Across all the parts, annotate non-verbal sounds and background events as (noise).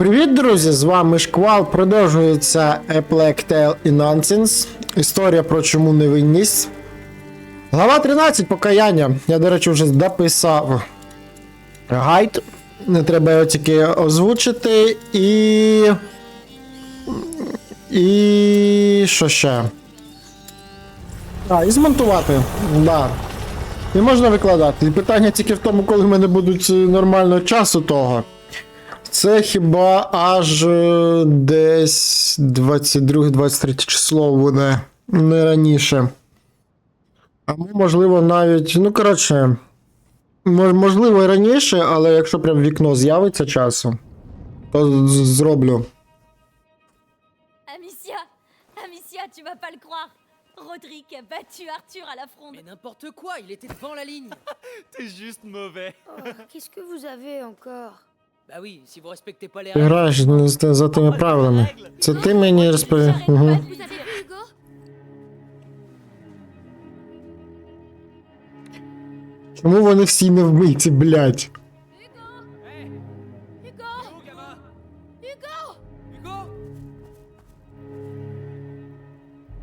Привіт, друзі! З вами Шквал. Продовжується A Tale і Nonsense. Історія про чому невинність. Глава 13 покаяння. Я, до речі, вже дописав гайд. Не треба його тільки озвучити і. І. що ще? А, і змонтувати. Да. І можна викладати. І питання тільки в тому, коли в мене будуть е, нормально часу того. Це хіба аж е, десь 22-23 число буде не раніше. Або, можливо, навіть. Ну, коротше. мож- Можливо, і раніше, але якщо прям вікно з'явиться часу, то з- зроблю. Amicia Amicia, tu vas pas le croire Roderick a battu Arthur à la fronde. Mais n'importe quoi, il était devant la ligne. T'es juste mauvais. Oh, Qu'est-ce que vous avez encore Règles. Граєш не з- за тими правилами. Це ти мені розповів. Угу. vous avez vu Hugo Чому вони всі не вмиті, блядь? Hugo Hugo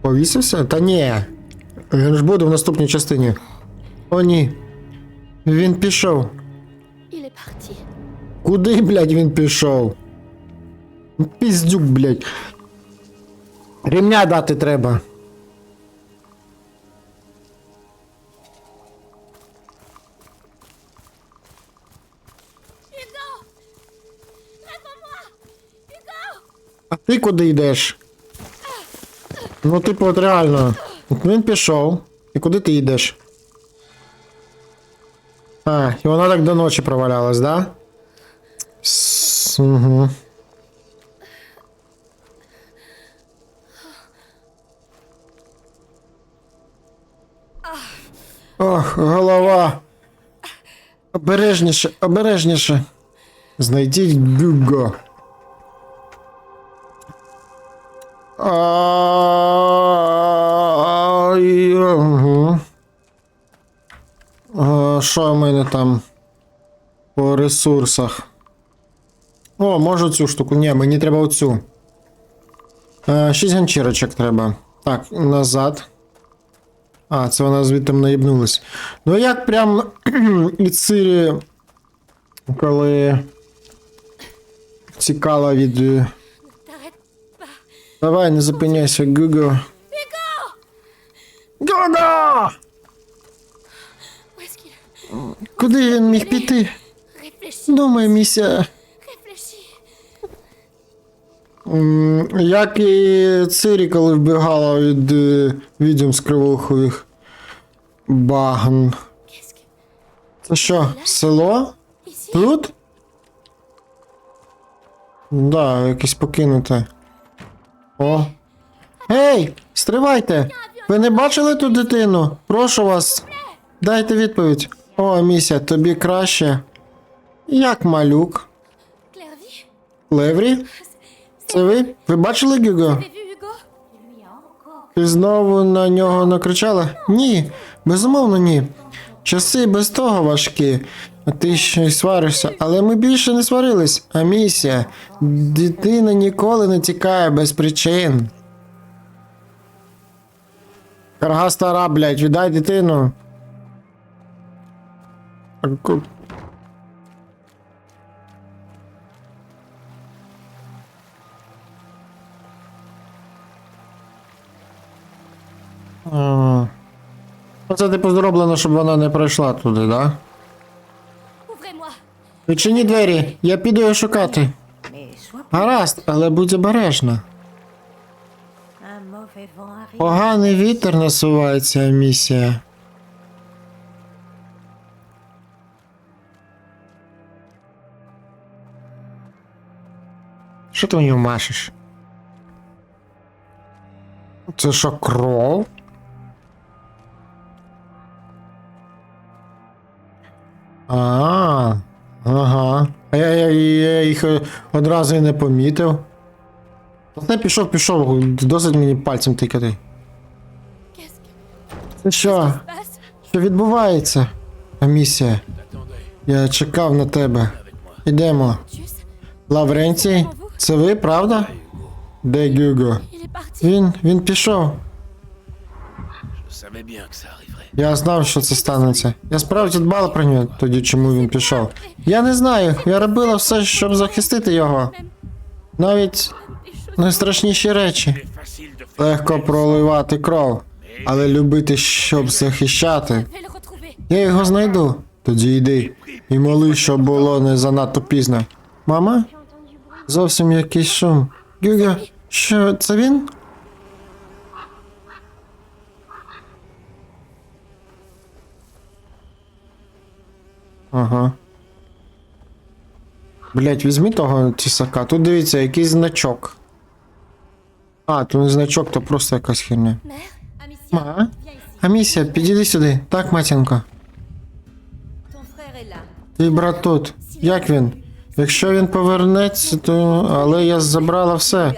Повісився? Та ні. Він ж буде в наступній частині. О, ні. Він пішов. Куди, блядь, він пішов? Піздюк, блядь. Ремня дати треба. А ти куди йдеш? Ну, типу, от реально. От він пішов. І куди ти йдеш? А, і вона так до ночі провалялась, да? Угу. Ох, голова. Обережніше, обережніше. Знайдіть Гюго. Що в мене там по ресурсах? О, можу цю штуку. Ні, мені треба оцю. А, Шість ганчірочок треба. Так, назад. А, це вона звідти наїбнулась. Ну як прям (clears throat) і Цирі, коли тікала від. е, Давай, не зупиняйся, Гуго. Гуго! Куди він міг піти? Думай, місія. Як і Цирі, коли вбігала від е, відьом з кривохових багн. Це що, село? Тут? Да, якесь покинуте. О. Гей! Стривайте! Ви не бачили ту дитину? Прошу вас. Дайте відповідь. О, місія, тобі краще. Як малюк? Леврі? Це ви? Ви бачили Гюго? Ти знову на нього накричала? Ні, безумовно, ні. Часи без того важкі. А ти ще й сваришся, але ми більше не сварились. А місія. Дитина ніколи не тікає без причин. Карга стара, блядь, віддай дитину. А А. Оце типу зроблено, щоб вона не пройшла туди, да? Відчині двері, я піду її шукати. Гаразд, але будь обережна. Поганий вітер насувається, місія. Що ти мені машеш? Це що, кров? Їх е, одразу і не помітив. Та пішов, пішов, досить мені пальцем тикати. Це що? Що відбувається? Амісія. Я чекав на тебе. Dieu. Лавренцій, це ви, правда? Де Гюго? Він, він пішов. Я знав, що це станеться. Я справді дбала про нього, тоді чому він пішов. Я не знаю, я робила все, щоб захистити його. Навіть найстрашніші речі. Легко проливати кров, але любити, щоб захищати. Я його знайду. Тоді йди. І моли, щоб було не занадто пізно. Мама? Зовсім якийсь шум. Гюга, що це він? Ага. Блять, візьми того тісака. Тут дивіться, якийсь значок. А, то не значок, то просто якась херня. Ма? Амісія, підійди сюди. Так, là. Твій брат тут. Як він? Якщо він повернеться, то. Але я забрала все.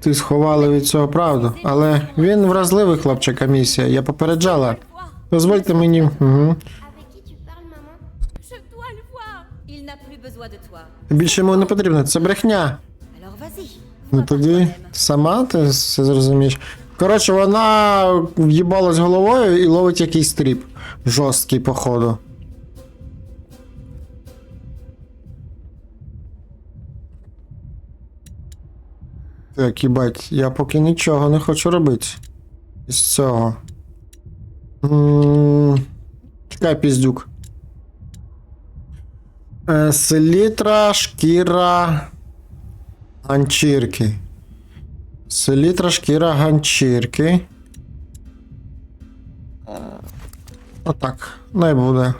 Ти сховала від цього правду. Але він вразливий хлопчик, Амісія. Я попереджала. Дозвольте мені. Угу. Більше йому не потрібно. Це брехня. Ну тоді сама ти все зрозумієш. Коротше, вона в'їбалась головою і ловить якийсь стріп. Жорсткий, походу. Так, їбать, я поки нічого не хочу робити. Із цього. М, Чекай, піздюк. Е, Селітра, шкіра. Ганчірки. Селітра, шкіра, ганчірки. Е, Отак. Не буде.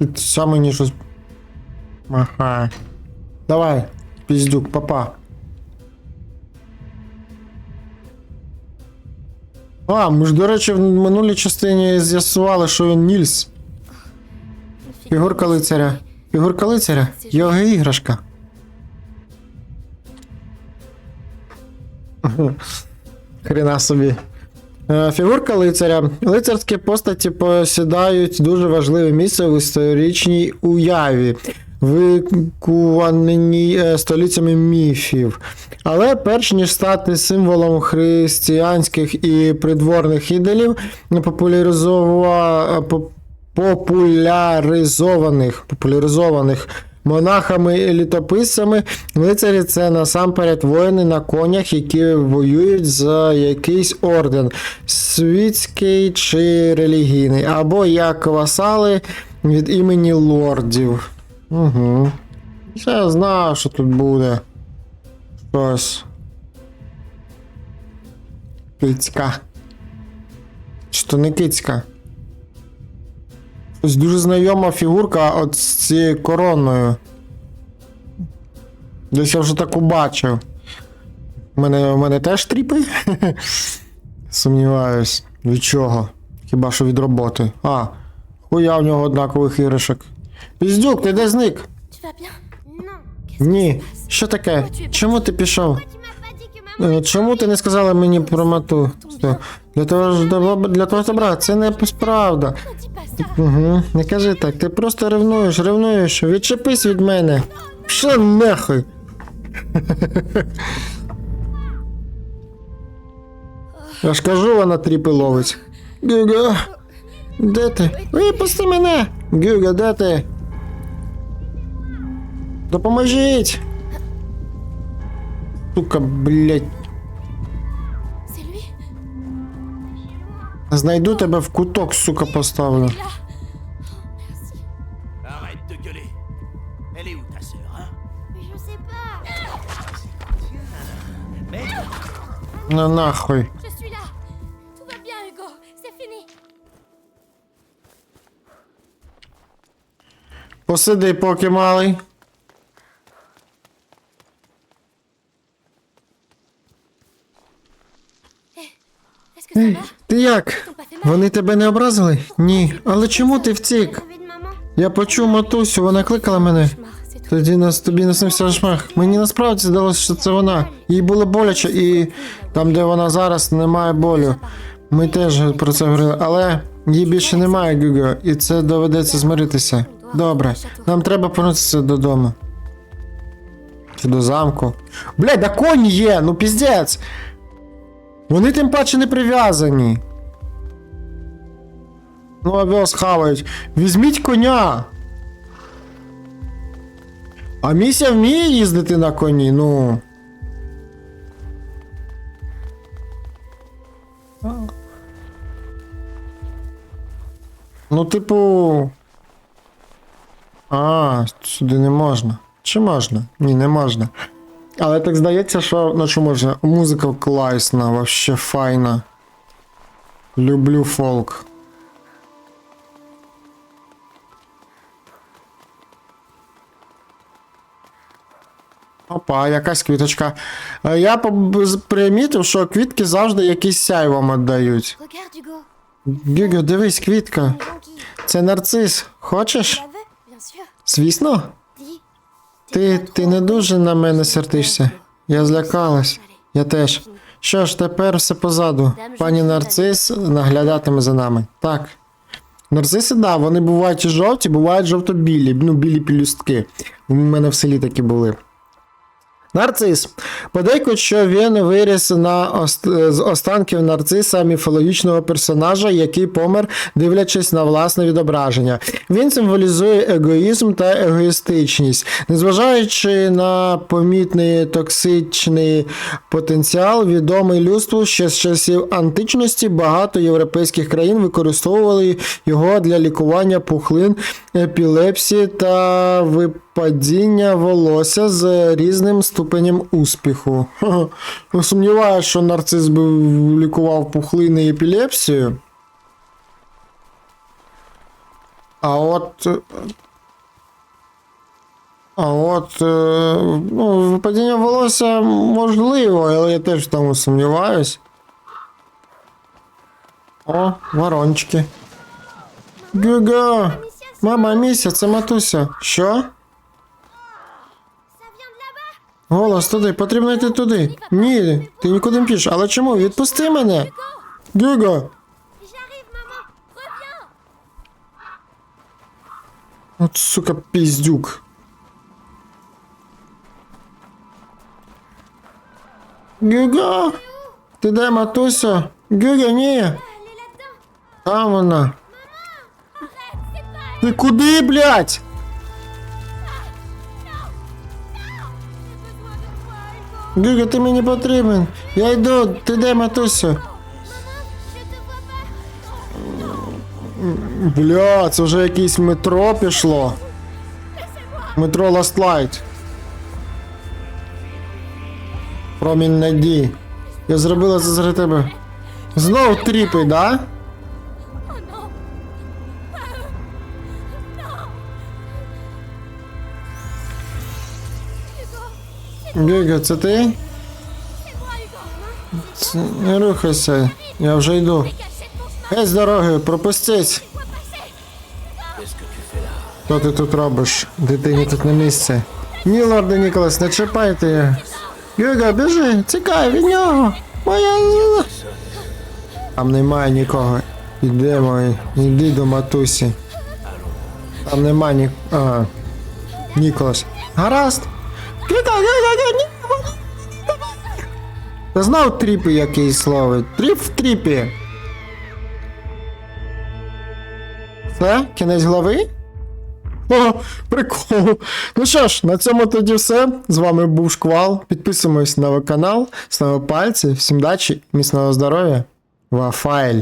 І це мені щось. Ага. Давай, піздюк, папа. А, ми ж, до речі, в минулій частині з'ясували, що він Нільс. Фігурка лицаря. Фігурка лицаря. Його іграшка. (laughs) Хрена собі. Е, Фігурка лицаря. Лицарські постаті посідають дуже важливе місце в історичній уяві, викуваній е, століттями міфів. Але перш ніж стати символом християнських і придворних ідолів, популяризова... по- популяризованих, популяризованих монахами і літописцями, лицарі це насамперед воїни на конях, які воюють за якийсь орден, світський чи релігійний, або як васали від імені лордів. Угу. Я знав, що тут буде. Щось. Кицька. Чи то не кицька? Ось дуже знайома фігурка от з цією короною. Десь я вже таку бачив. У мене, у мене теж тріпи? (laughs) Сумніваюсь. Від чого? Хіба що від роботи. А, хуя в нього однакових іграшок. Піздюк, ти де зник? Ні. Що таке? Чому ти пішов? Е, Чому ти не сказала мені про мату? Для того для твого добра, це не правда. Угу, не кажи так, ти просто ревнуєш, ревнуєш, відчепись від мене. Що нахуй? Я ж кажу, вона тріпи ловить. Гюга, де ти? Випусти мене! Гюга, де ти? Допоможіть! Сука, блять, знайду тебе в куток, сука, поставлю. На нахуй. Посиди, поки малий. Ти як? Вони тебе не образили? Ні. Але чому ти втік? Я почув матусю, вона кликала мене. Тоді нас тобі наснився шмах. Мені насправді здалося, що це вона. Їй було боляче, і там, де вона зараз, немає болю. Ми теж про це говорили, але їй більше немає Гюго, і це доведеться змиритися. Добре, нам треба повернутися додому. Чи до замку. Блядь, да коні є, ну піздець. Вони тим паче не прив'язані. Ну, овес хавають. Візьміть коня. А місія вміє їздити на коні, ну. Ну, типу. А, сюди не можна. Чи можна? Ні, не можна. Але так здається, що ну що можна. Музика класна, вообще файна. Люблю фолк. Опа, якась квіточка. Е, Я примітив, що квітки завжди якийсь сяйвом віддають. Regarde, Гюгю, дивись, квітка. Це нарцис. Хочеш? Звісно. Ти, ти не дуже на мене сердишся. Я злякалась. Я теж. Що ж, тепер все позаду. Пані нарцис наглядатиме за нами. Так. Нарциси, да, вони бувають і жовті, бувають жовто-білі, ну, білі пілюстки. У мене в селі такі були. Нарцис. Подейкують, що він виріс на ост- з останків нарциса міфологічного персонажа, який помер, дивлячись на власне відображення. Він символізує егоїзм та егоїстичність. Незважаючи на помітний токсичний потенціал, відомий людству ще з часів античності, багато європейських країн використовували його для лікування пухлин, епілепсії та випадіння волосся з різним ступенем успіху. Ха-ха. Сумніваюся, що нарцис би лікував пухлини і епілепсію. А от. е, А от. е, Ну, випадіння волосся можливо, але я теж в тому сумніваюсь. О, ворончики. Гюга! Мама, міся, це матуся. Що? Голос туди, потрібно йти туди. Ні, ти нікуди не піш. Але чому? Відпусти мене. Гюго! От сука, піздюк. Гюго! Ти де, матуся? Гюго, ні. Там вона. Ти куди, блядь? Гюго, ти мені потрібен. Я йду, ти де, pas. Бля, це вже якесь метро пішло. Метро Last Light. Промінь надії. Я зробила це заради тебе. Знов тріпи, да? Гіга, це ти? Це- Не рухайся, я вже йду. Геть з дороги, là Що ти тут робиш? Дитині тут не місце. Ні, Ніколас, не чіпайте її. Гюга, біжи, тікай від нього. Моя зіла. Там немає нікого. Ідемо, йди до матусі. Там немає ні. Ага. Ніколас. Гаразд. Та знав тріпи якийсь ловить. Тріп в тріпі. Це? Кінець глави? О, прикол. Ну що ж, на цьому тоді все. З вами був Шквал. Підписуємось на канал, ставимо пальці. Всім дачі, міцного здоров'я. Вафайль.